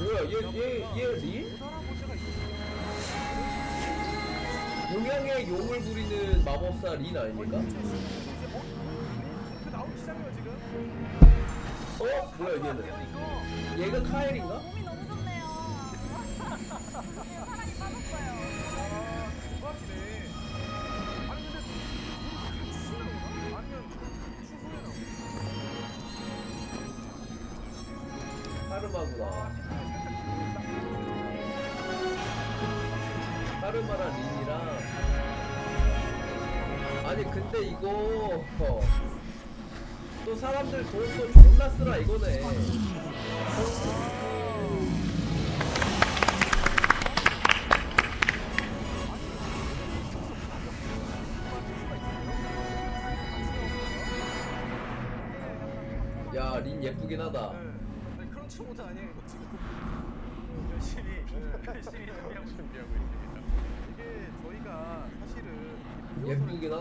얘얘얘 문제가 있었어요. 용양의 용을 부리는 마법사 린 아닙니까? 어? 뭐야 얘는? 얘가 카엘인가? 바뀌었다. 카르마랑 린이랑. 아니 근데 이거 어, 또 사람들 돈또 존나 쓰라 이거네. 야 린 예쁘긴 하다. 모드 아니에요 이거 지금 열심히 열심히 준비하고 준비하고 있습니다. 이게 저희가 사실은 예쁘긴 하다.